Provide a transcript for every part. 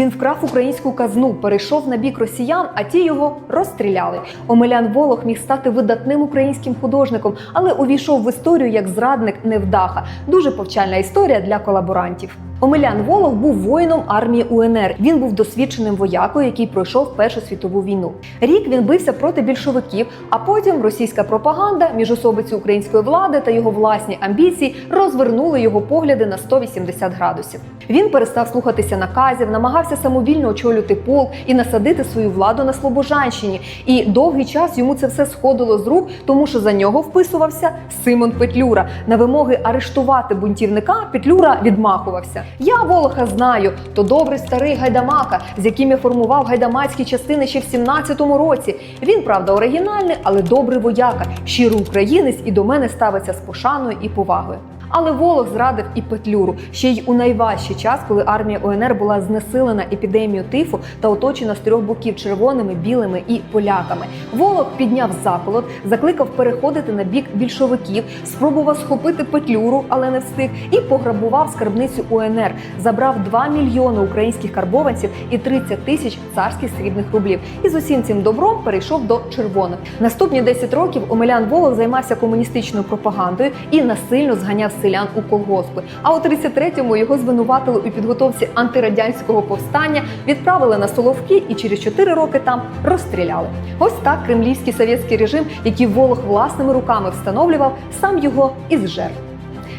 Він вкрав українську казну, перейшов на бік росіян, а ті його розстріляли. Омелян Волох міг стати видатним українським художником, але увійшов в історію як зрадник невдаха. Дуже повчальна історія для колаборантів. Омелян Волох був воїном армії УНР. Він був досвідченим воякою, який пройшов Першу світову війну. Рік він бився проти більшовиків, а потім російська пропаганда, міжособиці української влади та його власні амбіції розвернули його погляди на 180 градусів. Він перестав слухатися наказів, намагався самовільно очолювати полк і насадити свою владу на Слобожанщині. І довгий час йому це все сходило з рук, тому що за нього вписувався Симон Петлюра. На вимоги арештувати бунтівника Петлюра відмахувався. Я Волоха знаю, то добрий старий гайдамака, з яким я формував гайдамацькі частини ще в 17-му році. Він, правда, оригінальний, але добрий вояка, щирий українець і до мене ставиться з пошаною і повагою. Але Волох зрадив і Петлюру ще й у найважчий час, коли армія УНР була знесилена епідемією тифу та оточена з трьох боків червоними, білими і поляками. Волох підняв заколот, закликав переходити на бік більшовиків, спробував схопити Петлюру, але не встиг, і пограбував скарбницю УНР. Забрав 2 мільйони українських карбованців і 30 тисяч царських срібних рублів. І з усім цим добром перейшов до червоних. Наступні 10 років Омелян Волох займався комуністичною пропагандою і насильно зганяв селян у колгоспи. А у 33-му його звинуватили у підготовці антирадянського повстання, відправили на Соловки і через 4 роки там розстріляли. Ось так кремлівський совєтський режим, який Волох власними руками встановлював, сам його і зжер.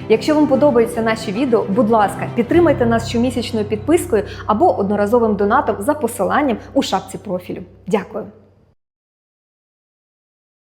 Якщо вам подобаються наші відео, будь ласка, підтримайте нас щомісячною підпискою або одноразовим донатом за посиланням у шапці профілю. Дякую.